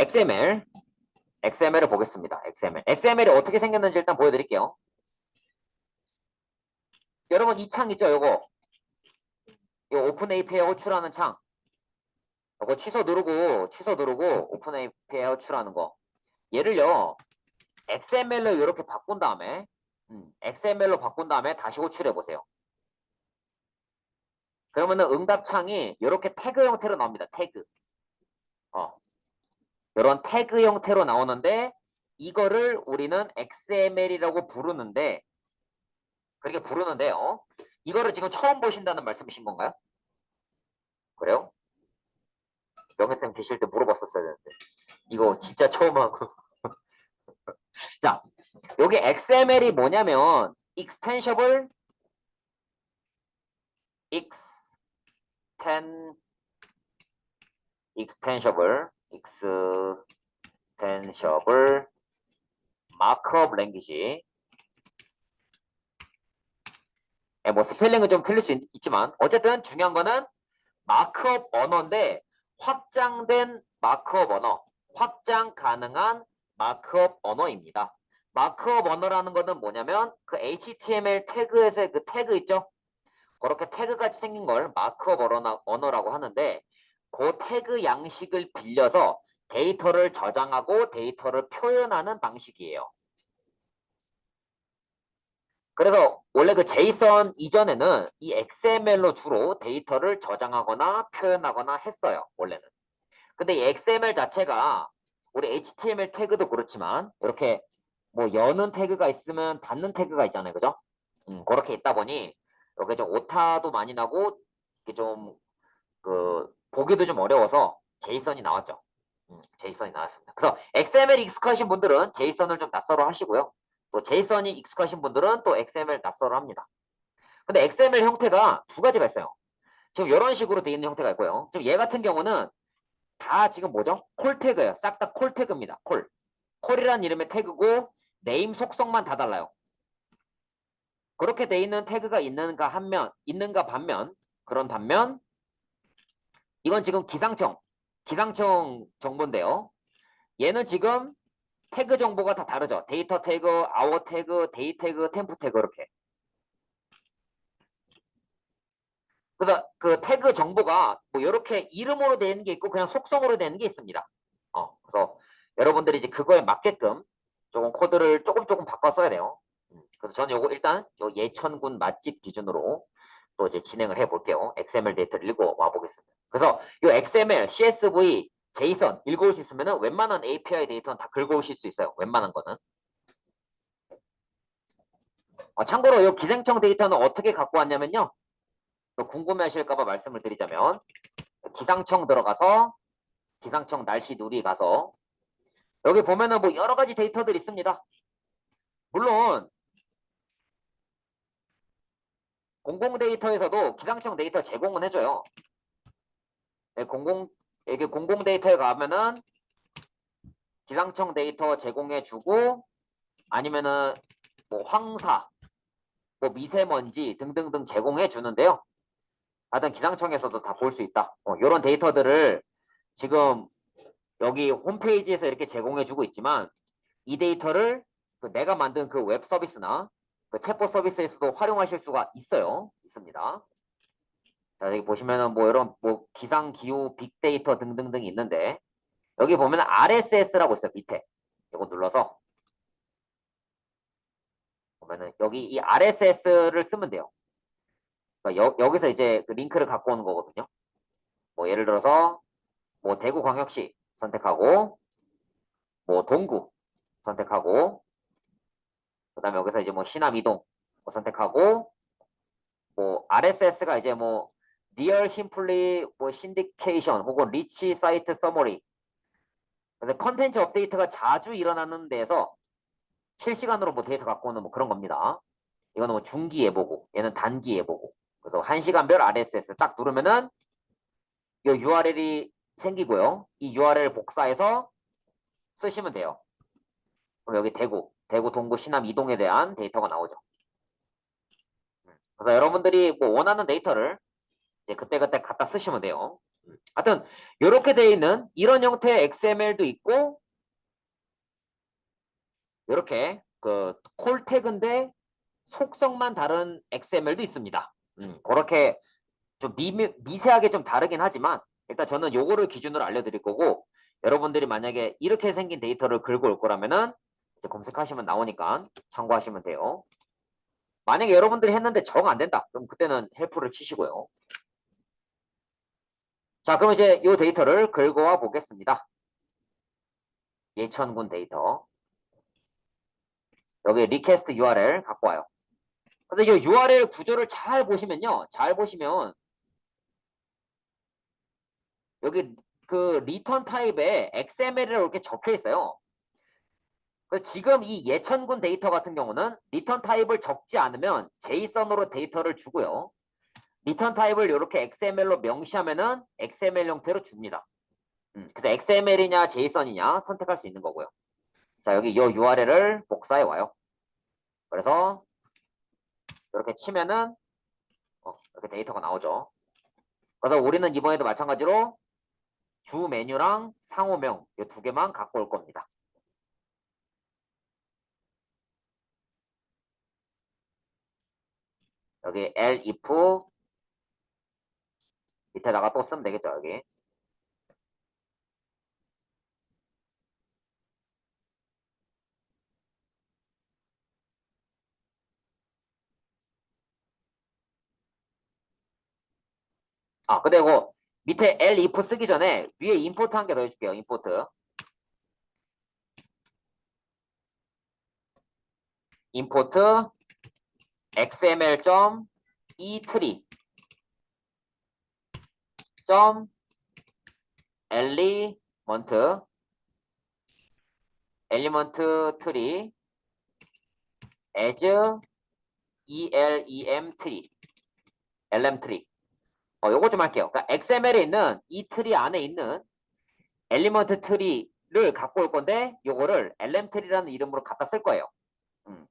XML, XML을 보겠습니다. XML. XML이 어떻게 생겼는지 일단 보여드릴게요. 여러분 이 창 있죠? 요거. 이 오픈 API 호출하는 창. 요거 취소 누르고 취소 누르고 오픈 API 호출하는 거. 얘를요. XML로 이렇게 바꾼 다음에 음, XML로 바꾼 다음에 다시 호출해 보세요. 그러면은 응답창이 이렇게 태그 형태로 나옵니다. 태그. 어. 이런 태그 형태로 나오는데 이거를 우리는 XML이라고 부르는데 그렇게 부르는데요. 이거를 지금 처음 보신다는 말씀이신 건가요? 그래요? 영애쌤 계실 때 물어봤었어야 되는데 이거 진짜 처음 하고 자 여기 XML이 뭐냐면 extensible extend extensible extensible markup language 예, 뭐 스펠링은 좀 틀릴 수 있, 있지만 어쨌든 중요한 거는 마크업 언어인데 확장된 마크업 언어, 확장 가능한 마크업 언어입니다. 마크업 언어라는 거는 뭐냐면 그 HTML 태그에서 그 태그 있죠? 그렇게 태그 같이 생긴 걸 마크업 언어라고 하는데 그 태그 양식을 빌려서 데이터를 저장하고 데이터를 표현하는 방식이에요. 그래서 원래 그 제이선 이전에는 이 XML로 주로 데이터를 저장하거나 표현하거나 했어요. 원래는. 근데 이 XML 자체가 우리 HTML 태그도 그렇지만 이렇게 뭐 여는 태그가 있으면 닫는 태그가 있잖아요. 그죠? 음, 그렇게 있다 보니 여기 좀 오타도 많이 나고 이게 좀그 보기도 좀 어려워서 제이선이 나왔죠. 음, 제이선이 나왔습니다. 그래서 XML 익숙하신 분들은 제이선을 좀 낯설어 하시고요. 또 제이선이 익숙하신 분들은 또 XML 낯설어 합니다. 근데 XML 형태가 두 가지가 있어요. 지금 이런 식으로 되어 있는 형태가 있고요. 지금 얘 같은 경우는 다 지금 뭐죠? 콜 태그예요. 싹 다 콜 태그입니다. 콜. 콜이라는 이름의 태그고 네임 속성만 다 달라요. 그렇게 돼 있는 태그가 있는가 한면 있는가 반면 그런 반면 이건 지금 기상청 기상청 정보인데요. 얘는 지금 태그 정보가 다 다르죠. 데이터 태그, 아워 태그, 데이 태그, 템프 태그 이렇게. 그래서 그 태그 정보가 뭐 이렇게 이름으로 되는 게 있고 그냥 속성으로 되는 게 있습니다. 어, 그래서 여러분들이 이제 그거에 맞게끔 조금 코드를 조금 조금 바꿔 써야 돼요. 음, 그래서 저는 요거 일단 요 예천군 맛집 기준으로 또 이제 진행을 해 볼게요. XML 데이터를 읽어 와 보겠습니다. 그래서 요 XML, CSV, JSON 읽어올 수 있으면 웬만한 API 데이터는 다 긁어오실 수 있어요. 웬만한 거는. 어, 참고로 이 기생청 데이터는 어떻게 갖고 왔냐면요. 또 궁금해하실까봐 말씀을 드리자면 기상청 들어가서 기상청 날씨 누리 가서 여기 보면은 뭐 여러 가지 데이터들 있습니다. 물론 공공 데이터에서도 기상청 데이터 제공은 해줘요. 네, 공공 이게 공공 데이터에 가면은 기상청 데이터 제공해주고 아니면은 뭐 황사, 뭐 미세먼지 등등등 제공해 주는데요. 하여튼 기상청에서도 다 볼 수 있다. 어, 이런 데이터들을 지금 여기 홈페이지에서 이렇게 제공해 주고 있지만 이 데이터를 그 내가 만든 그 웹 서비스나 그 챗봇 서비스에서도 활용하실 수가 있어요. 있습니다. 자, 여기 보시면은 뭐 이런 뭐 기상 기후 빅데이터 등등등 있는데 여기 보면 RSS라고 있어요. 밑에. 이거 눌러서 보면은 여기 이 RSS를 쓰면 돼요. 그러니까 여, 여기서 이제 그 링크를 갖고 오는 거거든요. 뭐 예를 들어서 뭐 대구광역시 선택하고 뭐 동구 선택하고 그 다음에 여기서 이제 뭐 시남 이동 뭐 선택하고 뭐 RSS가 이제 뭐 리얼 심플리 뭐 신디케이션 혹은 리치 사이트 서머리 그래서 컨텐츠 업데이트가 자주 일어나는 데에서 실시간으로 뭐 데이터 갖고 오는 뭐 그런 겁니다. 이거는 뭐 중기 예보고 얘는 단기 예보고 그래서 1시간별 RSS 딱 누르면은 이 URL이 생기고요. 이 URL 복사해서 쓰시면 돼요. 그럼 여기 대구, 대구, 동구, 시남 이동에 대한 데이터가 나오죠. 그래서 여러분들이 뭐 원하는 데이터를 그때그때 갖다 쓰시면 돼요. 하여튼 이렇게 돼 있는 이런 형태의 XML도 있고 이렇게 그 콜 태그인데 속성만 다른 XML도 있습니다. 음, 그렇게 좀 미, 미세하게 좀 다르긴 하지만 일단 저는 요거를 기준으로 알려드릴 거고 여러분들이 만약에 이렇게 생긴 데이터를 긁고 올 거라면은 이제 검색하시면 나오니까 참고하시면 돼요. 만약에 여러분들이 했는데 정 안 된다. 그럼 그때는 헬프를 치시고요. 자, 그럼 이제 이 데이터를 긁어와 보겠습니다. 예천군 데이터. 여기 리퀘스트 URL 갖고 와요. 근데 이 URL 구조를 잘 보시면요. 잘 보시면 여기 그 리턴 타입에 XML이라고 이렇게 적혀 있어요. 그 지금 이 예천군 데이터 같은 경우는 리턴 타입을 적지 않으면 JSON으로 데이터를 주고요. 리턴 타입을 이렇게 XML로 명시하면은 XML 형태로 줍니다. 음, 그래서 XML이냐 JSON이냐 선택할 수 있는 거고요. 자 여기 이 URL을 복사해 와요. 그래서 이렇게 치면은 어, 이렇게 데이터가 나오죠. 그래서 우리는 이번에도 마찬가지로 주 메뉴랑 상호명 이 두 개만 갖고 올 겁니다. 여기 elif 밑에다가 또 쓰면 되겠죠 여기? 아 이거 밑에 elif 쓰기 전에 위에 임포트 한 개 더 해줄게요 임포트 임포트 xml.etree 점 엘리먼트 엘리먼트 트리 as elem 트리 lm 트리 어 요거 좀 할게요. 그러니까 XML에 있는 이 트리 안에 있는 엘리먼트 트리를 갖고 올 건데 요거를 lm 트리라는 이름으로 갖다 쓸 거예요. 음.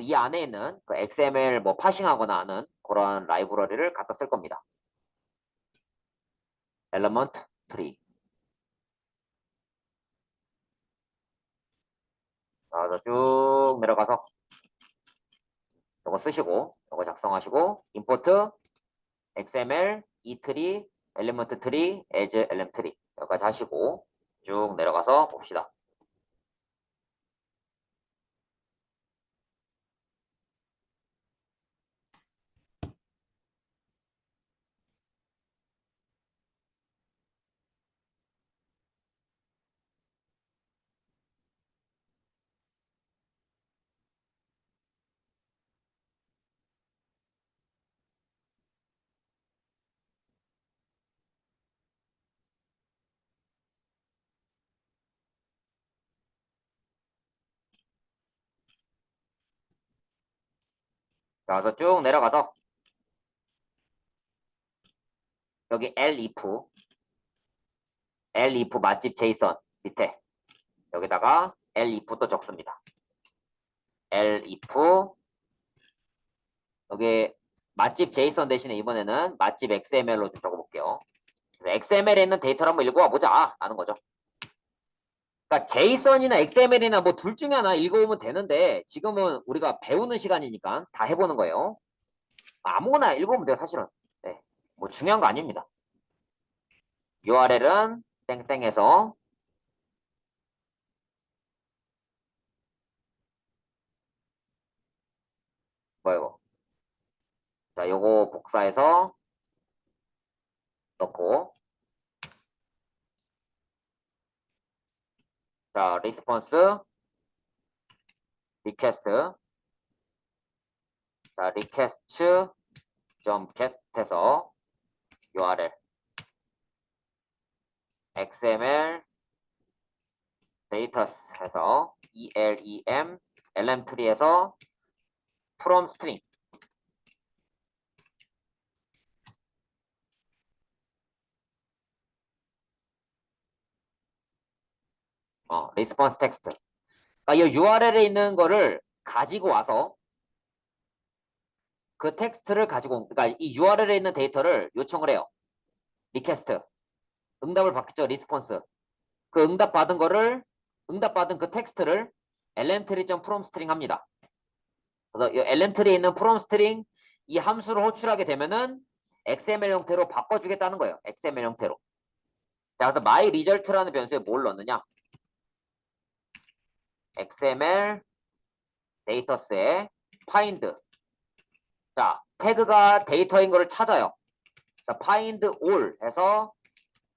이 안에 있는 그 XML 뭐 파싱하거나 하는 그런 라이브러리를 갖다 쓸 겁니다. element tree. 자, 쭉 내려가서 이거 쓰시고 이거 작성하시고 import xml e tree element tree as element tree 여기까지 하시고 쭉 내려가서 봅시다. 그래서 쭉 내려가서 여기 elif elif 맛집 제이선 밑에 여기다가 elif 또 적습니다. elif 여기 맛집 제이선 대신에 이번에는 맛집 XML로 좀 적어볼게요. XML에 있는 데이터를 한번 읽어와 보자 라는 거죠. 그러니까 JSON이나 XML이나 뭐 둘 중에 하나 읽어보면 되는데 지금은 우리가 배우는 시간이니까 다 해보는 거예요. 아무거나 읽어보면 돼요, 사실은. 네, 뭐 중요한 거 아닙니다. URL은 땡땡에서 뭐야 이거? 자, 요거 복사해서 넣고 자, 리스폰스 리퀘스트. 자, 리퀘스트 점 get에서 URL XML 데이터스 해서 ELEM LM3에서 from string 어, 리스폰스 텍스트. 그러니까 이 URL에 있는 거를 가지고 와서 그 텍스트를 가지고 그러니까 이 URL에 있는 데이터를 요청을 해요. 리퀘스트. 응답을 받겠죠. 리스폰스. 그 응답 받은 거를 응답 받은 그 텍스트를 엘렌트리.from 스트링 합니다. 그래서 이 엘렌트리에 있는 from 스트링 이 함수를 호출하게 되면은 XML 형태로 바꿔주겠다는 거예요. XML 형태로. 자, 그래서 my result라는 변수에 뭘 넣느냐? XML 데이터스에 find. 자, 태그가 데이터인 거를 찾아요. 자, find all 해서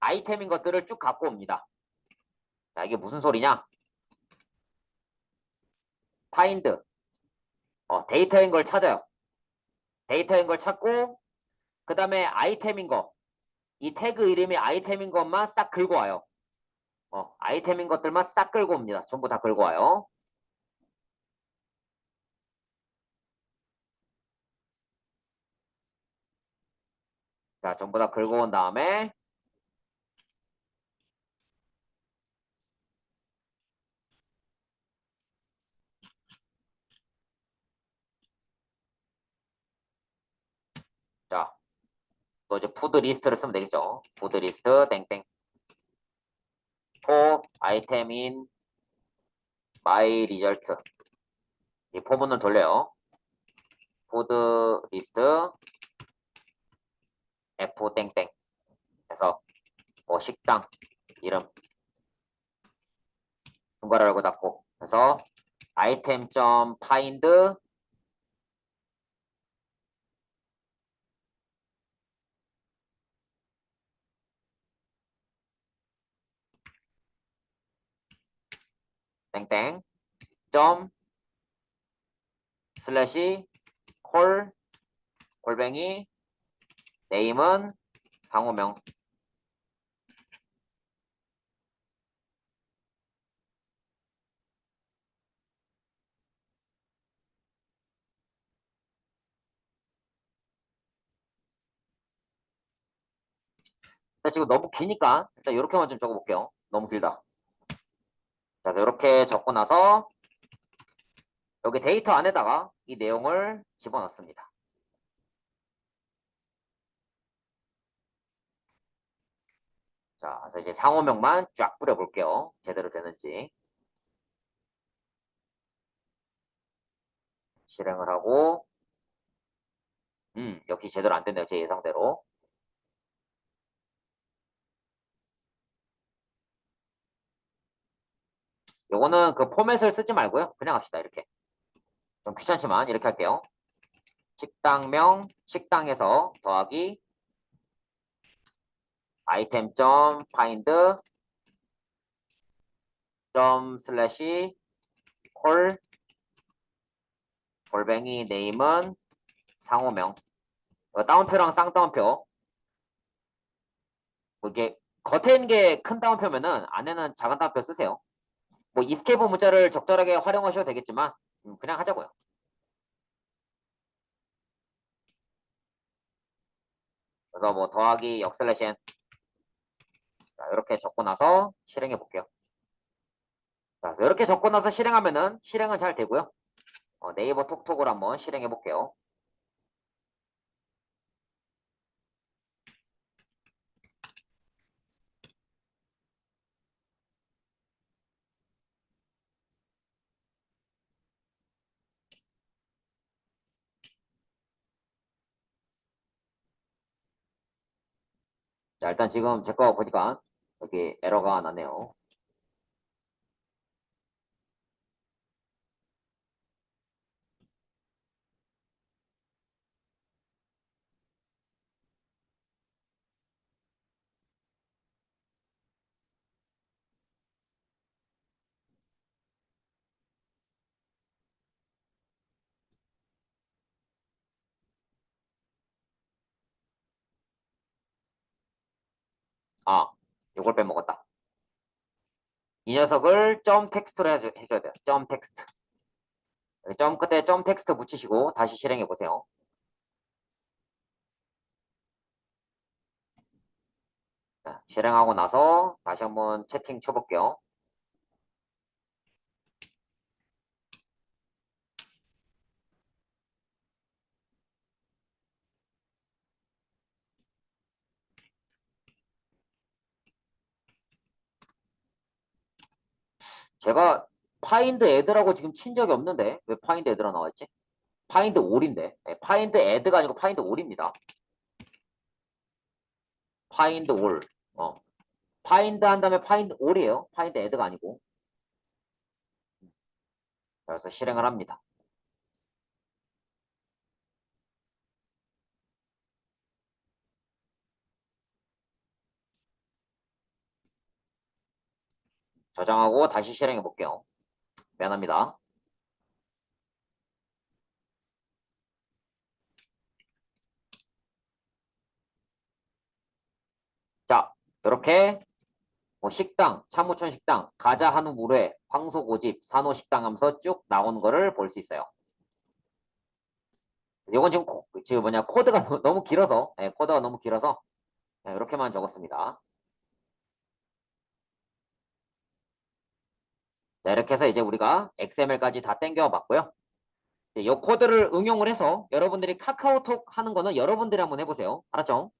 아이템인 것들을 쭉 갖고 옵니다. 자, 이게 무슨 소리냐? find. 어, 데이터인 걸 찾아요. 데이터인 걸 찾고, 그 다음에 아이템인 거. 이 태그 이름이 아이템인 것만 싹 긁고 와요. 어, 아이템인 것들만 싹 긁고 옵니다. 전부 다 긁고 와요. 자, 전부 다 긁고 온 다음에 자, 또 이제 푸드 리스트를 쓰면 되겠죠. 푸드 리스트 땡땡 item in my result 이 포문을 돌려요. 푸드 리스트 f 땡땡. 해서 뭐 식당 이름. 중괄호 열고 닫고. 해서 item 점 find 땡땡 점 슬래시 콜 골뱅이 네임은 상호명 자, 지금 너무 기니까 일단 이렇게만 좀 적어볼게요. 너무 길다. 자, 이렇게 적고 나서 여기 데이터 안에다가 이 내용을 집어넣습니다. 자, 그래서 이제 상호명만 쫙 뿌려볼게요. 제대로 되는지. 실행을 하고, 음, 역시 제대로 안 됐네요. 제 예상대로. 요거는 그 포맷을 쓰지 말고요. 그냥 합시다. 이렇게. 좀 귀찮지만 이렇게 할게요. 식당명, 식당에서 더하기 아이템 점 find 점 슬래시 콜 골뱅이 네임은 상호명 어, 다운표랑 쌍따옴표 뭐 이게 겉에 있는 게큰 따옴표면은 안에는 작은 따옴표 쓰세요. 뭐 이스케이프 문자를 적절하게 활용하셔도 되겠지만 음, 그냥 하자고요. 그래서 뭐 더하기 역슬래시 n 자, 이렇게 적고 나서 실행해 볼게요. 자, 이렇게 적고 나서 실행하면은 실행은 잘 되고요. 어, 네이버 톡톡을 한번 실행해 볼게요. 자, 일단 지금 제 거 보니까 여기 에러가 나네요. 아, 이걸 빼먹었다. 이 녀석을 점 텍스트로 해줘, 해줘야 돼요. 점 텍스트. 점 끝에 점 텍스트 붙이시고 다시 실행해 보세요. 자, 실행하고 나서 다시 한번 채팅 쳐볼게요. 제가 find add라고 지금 친 적이 없는데 왜 find add라 나왔지? find all인데 네, find add가 아니고 find all입니다. find all 어. find 한 다음에 find all이에요. find add가 아니고 그래서 실행을 합니다. 저장하고 다시 실행해 볼게요. 미안합니다. 자, 이렇게 뭐 식당, 참모천 식당, 가자 한우 물회, 황소 고집, 산호 식당 하면서 쭉 나오는 거를 볼 수 있어요. 이건 지금 코, 지금 뭐냐 코드가 너무- 길어서 예, 코드가 너무 길어서 예, 이렇게만 적었습니다. 자, 이렇게 해서 이제 우리가 XML까지 다 땡겨 봤고요. 이 코드를 응용을 해서 여러분들이 카카오톡 하는 거는 여러분들이 한번 해보세요. 알았죠?